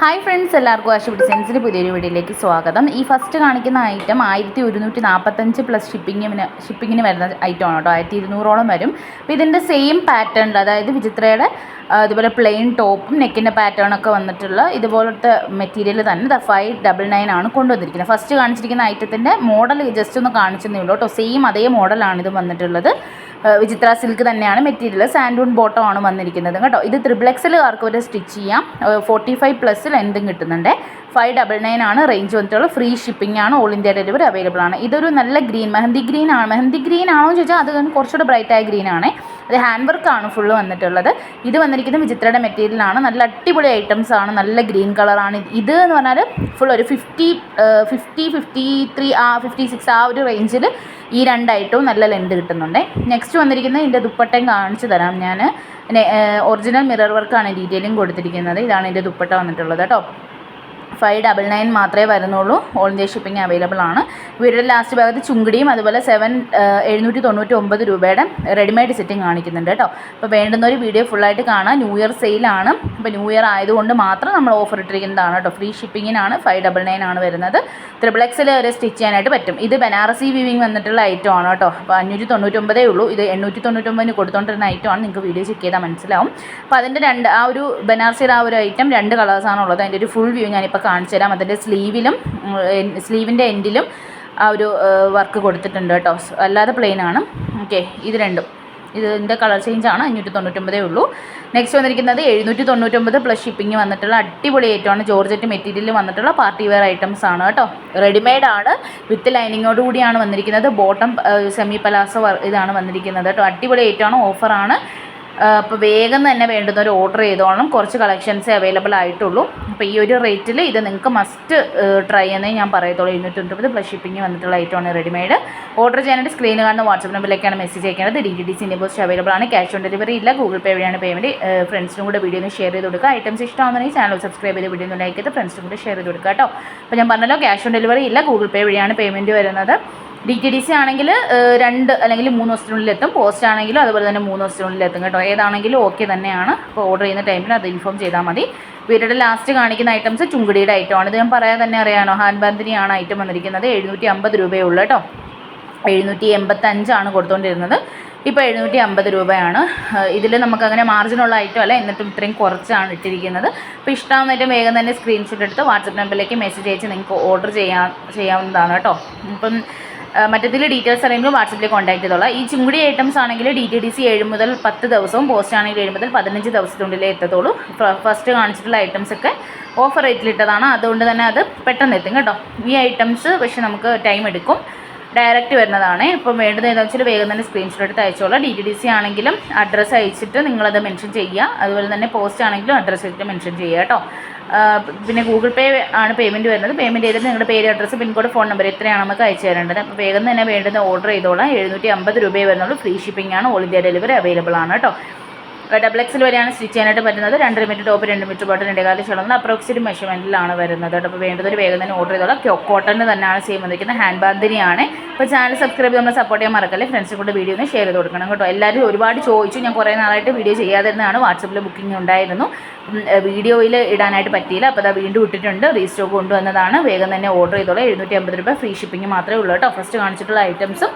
Hi friends എല്ലാവർക്കും ആശു ഡിസൈൻസിന്റെ പുതിയൊരു വീഡിയോയിലേക്ക് സ്വാഗതം. ഈ ഫസ്റ്റ് കാണിക്കുന്ന ഐറ്റം ആയിരത്തി ഒരുന്നൂറ്റി നാൽപ്പത്തഞ്ച് പ്ലസ് ഷിപ്പിങ്ങിന് ഷിപ്പിങ്ങിന് വരുന്ന ഐറ്റമാണ് കേട്ടോ. ആയിരത്തി ഇരുന്നൂറോളം വരും അപ്പോൾ ഇതിന്റെ സെയിം പാറ്റേണിൽ അതായത് വിചിത്രയുടെ ഇതുപോലെ പ്ലെയിൻ ടോപ്പും നെക്കിന്റെ പാറ്റേണൊക്കെ വന്നിട്ടുള്ള ഇതുപോലത്തെ മെറ്റീരിയൽ തന്നെ ഫൈവ് ഡബിൾ നയൻ ആണ് കൊണ്ടുവന്നിരിക്കുന്നത്. ഫസ്റ്റ് കാണിച്ചിരിക്കുന്ന ഐറ്റത്തിന്റെ മോഡൽ ജസ്റ്റ് ഒന്ന് കാണിച്ചെന്നേ ഉള്ളൂ കേട്ടോ. സെയിം അതേ മോഡലാണ് ഇത് വന്നിട്ടുള്ളത്. വിചിത്ര സിൽക്ക് തന്നെയാണ് മെറ്റീരിയൽ സാൻഡൂൺ ബോട്ടം ആണ് വന്നിരിക്കുന്നത് കേട്ടോ. ഇത് ത്രിബിൾ എക്സലുകാർക്ക് വരെ സ്റ്റിച്ച് ചെയ്യാം. ഫോർട്ടി ഫൈവ് പ്ലസ് ലെന്തും കിട്ടുന്നുണ്ട്. ഫൈവ് ഡബിൾ നയൻ ആണ് റേഞ്ച് വന്നിട്ടുള്ളത്. ഫ്രീ ഷിപ്പിംഗ് ആണ്. ഓൾ ഇന്ത്യ ഡെലിവറി അവൈലബിൾ ആണ്. ഇതൊരു നല്ല ഗ്രീൻ മെഹന്തി ഗ്രീൻ ആണ്. മെഹന്തി ഗ്രീൻ ആണോ എന്ന് ചോദിച്ചാൽ അത് കുറച്ചുകൂടെ ബ്രൈറ്റ് ആയ ഗ്രീൻ ആണ്. അത് ഹാൻഡ് വർക്ക് ആണ് ഫുള്ള് വന്നിട്ടുള്ളത്. ഇത് വന്നിരിക്കുന്നത് വിചിത്രയുടെ മെറ്റീരിയലാണ് നല്ല അടിപൊളി ഐറ്റംസ് ആണ്. നല്ല ഗ്രീൻ കളറാണ് ഇത് എന്ന് പറഞ്ഞാൽ ഫുൾ ഒരു ഫിഫ്റ്റി ഫിഫ്റ്റി ഫിഫ്റ്റി ത്രീ ആ ഫിഫ്റ്റി സിക്സ് ആ ഒരു റേഞ്ചിൽ ഈ രണ്ടായിട്ടും നല്ല ലെന്ത് കിട്ടുന്നുണ്ട്. നെക്സ്റ്റ് വന്നിരിക്കുന്നത് ഇതിന്റെ ദുപ്പട്ടയും കാണിച്ചു തരാം ഞാൻ ഒറിജിനൽ മിറർ വർക്കാണ് ഡീറ്റെയിലും കൊടുത്തിരിക്കുന്നത്. ഇതാണ് ഇതിന്റെ ദുപ്പട്ട വന്നിട്ടുള്ളത് കേട്ടോ. ഫൈവ് ഡബിൾ നയൻ മാത്രമേ വരുന്നുള്ളൂ. ഓൾ ഇന്ത്യ ഷിപ്പിംഗ് അവൈലബിൾ ആണ്. വീടിന്റെ ലാസ്റ്റ് ഭാഗത്ത് ചുങ്കിടിയും അതുപോലെ സെവൻ എഴുന്നൂറ്റി തൊണ്ണൂറ്റി ഒമ്പത് രൂപയുടെ റെഡിമെയ്ഡ് സെറ്റിംഗ് കാണിക്കുന്നുണ്ട് കേട്ടോ. അപ്പോൾ വേണ്ടുന്നൊരു വീഡിയോ ഫുള്ളായിട്ട് കാണാം. ന്യൂ ഇയർ സെയിലാണ് അപ്പോൾ ന്യൂ ഇയർ ആയതുകൊണ്ട് മാത്രം നമ്മൾ ഓഫർ ഇട്ടിരിക്കുന്നതാണ് കേട്ടോ. ഫ്രീ ഷിപ്പിങ്ങിനാണ് ഫൈവ് ഡബിൾ നയൻ ആണ് വരുന്നത്. ത്രിബിൾ എക്സിൽ വരെ സ്റ്റിച്ച് ചെയ്യാനായിട്ട് പറ്റും. ഇത് ബനാറസി വിവിങ് വന്നിട്ടുള്ള ഐറ്റം ആണ് കേട്ടോ. അപ്പോൾ അഞ്ഞൂറ്റി തൊണ്ണൂറ്റൊമ്പതേ ഉള്ളൂ. ഇത് എണ്ണൂറ്റി തൊണ്ണൂറ്റൊമ്പതിന് കൊടുത്തോണ്ടിരുന്ന ഐറ്റം ആണ്. നിങ്ങൾക്ക് വീഡിയോ ചെക്ക് ചെയ്താൽ മനസ്സിലാവും. അപ്പോൾ അതിന്റെ രണ്ട് ആ ഒരു ബനാറസിയുടെ ആ ഒരു ഐറ്റം രണ്ട് കളേഴ്സാണ് ഉള്ളത് അതിന്റെ ഒരു ഫുൾ വ്യൂ ഞാനിപ്പോൾ കാണിച്ചു തരാം. അതിന്റെ സ്ലീവിലും സ്ലീവിന്റെ എൻഡിലും ആ ഒരു വർക്ക് കൊടുത്തിട്ടുണ്ട് കേട്ടോ. അല്ലാതെ പ്ലെയിൻ ആണ്. ഓക്കെ ഇത് രണ്ടും. ഇതിന്റെ കളർ ചേഞ്ച് ആണ്. അഞ്ഞൂറ്റി തൊണ്ണൂറ്റൊമ്പതേ ഉള്ളൂ. നെക്സ്റ്റ് വന്നിരിക്കുന്നത് എഴുന്നൂറ്റി തൊണ്ണൂറ്റൊമ്പത് പ്ലസ് ഷിപ്പിംഗ് വന്നിട്ടുള്ള അടിപൊളി ഐറ്റമാണ്. ജോർജറ്റ് മെറ്റീരിയൽ വന്നിട്ടുള്ള പാർട്ടി വെയർ ഐറ്റംസ് ആണ് കേട്ടോ. റെഡിമെയ്ഡ് ആണ്. വിത്ത് ലൈനിങ്ങോട് കൂടിയാണ് വന്നിരിക്കുന്നത്. ബോട്ടം സെമി പലാസ ഇതാണ് വന്നിരിക്കുന്നത് കേട്ടോ. അടിപൊളി ഐറ്റമാണ്. ഓഫറാണ് അപ്പോൾ വേഗം തന്നെ വേണ്ടുന്നവർ ഓർഡർ ചെയ്തോളണം. കുറച്ച് കളക്ഷൻസേ അവൈലബിൾ ആയിട്ടുള്ളൂ. അപ്പോൾ ഈ ഒരു റേറ്റിൽ ഇത് നിങ്ങൾക്ക് മസ്റ്റ് ട്രൈ എന്നേ ഞാൻ പറയത്തുള്ളൂ. ഇരുന്നൂറ്റൊൻപത് പ്ലസ് ഷിപ്പിംഗ് വന്നിട്ടുള്ള ഐറ്റമാണ് റെഡിമെയ്ഡ് ഓർഡർ ചെയ്യാനായിട്ട് സ്ക്രീനിൽ കാണുന്ന വാട്സപ്പ് നമ്പറിലേക്കാണ് മെസ്സേജ് അയക്കേണ്ടത്. ഡി ടി ഡി സിനി പോസ്റ്റ് അവൈലബിൾ ആണ്. ക്യാഷ് ഓൺ ഡെലിവറി ഇല്ല. ഗൂഗിൾ പേ വഴിയാണ് പേയ്മെന്റ് ഫ്രണ്ട്സിനും കൂടെ വീഡിയോ ഒന്ന് ഷെയർ ചെയ്ത് കൊടുക്കുക. ഐറ്റംസ് ഇഷ്ടമാണെന്നുണ്ടെങ്കിൽ ചാനൽ സബ്സ്ക്രൈബ് ചെയ്ത് വീഡിയോ ഒന്ന് ലൈക്ക് ചെയ്ത് ഫ്രണ്ട്സിനും കൂടെ ഷെയർ ചെയ്ത് കൊടുക്കുക കേട്ടോ. അപ്പോൾ ഞാൻ പറഞ്ഞല്ലോ ക്യാഷ് ഓൺ ഡെലിവറി ഇല്ല. ഗൂഗിൾ പേ വഴിയാണ് പേയ്മെന്റ് വരുന്നത്. ഡി ടി ഡി സി ആണെങ്കിൽ രണ്ട് അല്ലെങ്കിൽ മൂന്ന് ദിവസത്തിനുള്ളിൽ എത്തും. പോസ്റ്റ് ആണെങ്കിലും അതുപോലെ തന്നെ മൂന്ന് ദിവസത്തിനുള്ളിൽ എത്തും കേട്ടോ. ഏതാണെങ്കിലും ഓക്കെ തന്നെയാണ്. അപ്പോൾ ഓർഡർ ചെയ്യുന്ന ടൈമിൽ അത് ഇൻഫോം ചെയ്താൽ മതി. വീടിന്റെ ലാസ്റ്റ് കാണിക്കുന്ന ഐറ്റംസ് ചുങ്കുടിയുടെ ഐറ്റമാണ് ഇത് ഞാൻ പറയാൻ തന്നെ അറിയാനോ ഹാൻഡ് ബാന്തിനിയാണ് ഐറ്റം വന്നിരിക്കുന്നത്. എഴുന്നൂറ്റി അമ്പത് രൂപയേ ഉള്ളൂ കേട്ടോ. എഴുന്നൂറ്റി എൺപത്തഞ്ചാണ് കൊടുത്തുകൊണ്ടിരുന്നത് ഇപ്പോൾ എഴുന്നൂറ്റി അമ്പത് രൂപയാണ് ഇതിൽ നമുക്കങ്ങനെ മാർജിനുള്ള ഐറ്റം അല്ല എന്നിട്ടും ഇത്രയും കുറച്ചാണ് ഇട്ടിരിക്കുന്നത്. അപ്പോൾ ഇഷ്ടമാകുന്ന ഐറ്റം വേഗം തന്നെ സ്ക്രീൻഷോട്ട് എടുത്ത് വാട്സപ്പ് നമ്പറിലേക്ക് മെസ്സേജ് അയച്ച് നിങ്ങൾക്ക് ഓർഡർ ചെയ്യാൻ ചെയ്യാവുന്നതാണ് കേട്ടോ. ഇപ്പം മറ്റത്തിൽ ഡീറ്റെയിൽസ് അറിയുമ്പോൾ വാട്സപ്പിൽ കോൺടാക്ട് ചെയ്തോളാം. ഈ ചുങ്കുടി ഐറ്റംസ് ആണെങ്കിൽ ഡി ടി ഡി സി ഏഴ് മുതൽ പത്ത് ദിവസവും പോസ്റ്റ് ആണെങ്കിൽ ഏഴ് മുതൽ പതിനഞ്ച് ദിവസത്തിനുള്ളിലേ എത്തത്തുള്ളൂ. ഫസ്റ്റ് കാണിച്ചിട്ടുള്ള ഐറ്റംസ് ഒക്കെ ഓഫർ റേറ്റിലിട്ടതാണ് അതുകൊണ്ട് തന്നെ അത് പെട്ടെന്ന് എത്തും കേട്ടോ. ഈ ഐറ്റംസ് പക്ഷേ നമുക്ക് ടൈം എടുക്കും. ഡയറക്റ്റ് വരുന്നതാണ്. ഇപ്പം വേണ്ടത് ഏതാണെന്ന് വെച്ചാൽ വേഗം തന്നെ സ്ക്രീൻഷോട്ട് എടുത്ത് അയച്ചോളാം. ഡി ടി ഡി സി ആണെങ്കിലും അഡ്രസ്സ് അയച്ചിട്ട് നിങ്ങളത് മെൻഷൻ ചെയ്യുക. അതുപോലെ തന്നെ പോസ്റ്റ് ആണെങ്കിലും അഡ്രസ്സ് അയച്ചിട്ട് മെൻഷൻ ചെയ്യുക കേട്ടോ. പിന്നെ ഗൂഗിൾ പേ ആണ് പേയ്മെന്റ് വരുന്നത്. പേയ്മെന്റ് ചെയ്തിട്ട് നിങ്ങളുടെ പേര് അഡ്രസ്സ് പിൻകോഡ് ഫോൺ നമ്പർ എത്രയാണ് നമുക്ക് അയച്ചു തരേണ്ടത്. അപ്പോൾ വേഗം തന്നെ വേണ്ടുന്ന ഓർഡർ ചെയ്തോളാം. എഴുന്നൂറ്റി അമ്പത് രൂപയെ വരുന്നുള്ളൂ. ഫ്രീ ഷിപ്പിംഗ് ആണ്. ഓൾ ഇന്ത്യ ഡെലിവറി അവൈലബിൾ ആണ് കേട്ടോ. ഡബിൾ എക്സിൽ വരെയാണ് സ്റ്റിച്ച് ചെയ്യാനായിട്ട് പറ്റുന്നത്. രണ്ടര മീറ്റർ ടോപ്പ് രണ്ട് മീറ്റർ ബോട്ടം രണ്ട് കാലം ചുളന്ന് അപ്രോക്സിമേറ്റ് മെഷർമെന്റിലാണ് വരുന്നത് അപ്പോൾ വേണ്ടതൊരു വേഗം തന്നെ ഓർഡർ ചെയ്തോളാം. കോട്ടൺ തന്നെയാണ് സെയിം വന്നിരിക്കുന്നത്. ഹാൻഡ് ബാന്തിനിയാണ് അപ്പോൾ ചാനൽ സബ്സ്ക്രൈബ് നമ്മൾ സപ്പോർട്ട് ചെയ്യാൻ മറക്കല്ലേ. ഫ്രണ്ട്സിനെ കൂടെ വീഡിയോ ഒന്ന് ഷെയർ ചെയ്ത് കൊടുക്കണം കേട്ടോ. എല്ലാവരും ഒരുപാട് ചോദിച്ചു. ഞാൻ കുറേ നാളായിട്ട് വീഡിയോ ചെയ്യാതിരുന്നതാണ്. വാട്സപ്പിൽ ബുക്കിംഗ് ഉണ്ടായിരുന്നു. വീഡിയോയിൽ ഇടാനായിട്ട് പറ്റിയില്ല. അപ്പോൾ അതാ വീണ്ടും ഇട്ടിട്ടുണ്ട്. റീസ്റ്റോക്ക് കൊണ്ടുവന്നതാണ്. വേഗം തന്നെ ഓർഡർ ചെയ്തോളാം. എഴുന്നൂറ്റി അമ്പത് രൂപ ഫ്രീ ഷിപ്പിംഗ് മാത്രമേ ഉള്ളൂ കേട്ടോ. ഫസ്റ്റ് കാണിച്ചിട്ടുള്ള ഐറ്റംസും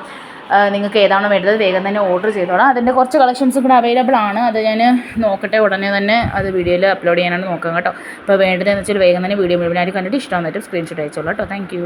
നിങ്ങൾക്ക് ഏതാണോ വേണ്ടത് വേഗം തന്നെ ഓർഡർ ചെയ്തോളാം. അതിന്റെ കുറച്ച് കളക്ഷൻസ് ഇവിടെ അവൈലബിൾ ആണ്. അത് ഞാൻ നോക്കട്ടെ ഉടനെ തന്നെ അത് വീഡിയോയിൽ അപ്ലോഡ് ചെയ്യാനാണ് നോക്കാം കേട്ടോ. അപ്പോൾ വേണ്ടതെന്ന് വെച്ചാൽ വേഗം തന്നെ വീഡിയോ മുഴുവനായിട്ട് കണ്ടിട്ട് ഇഷ്ടമാകുന്നിട്ട് സ്ക്രീൻഷോട്ട് അയച്ചോളാം കേട്ടോ. താങ്ക്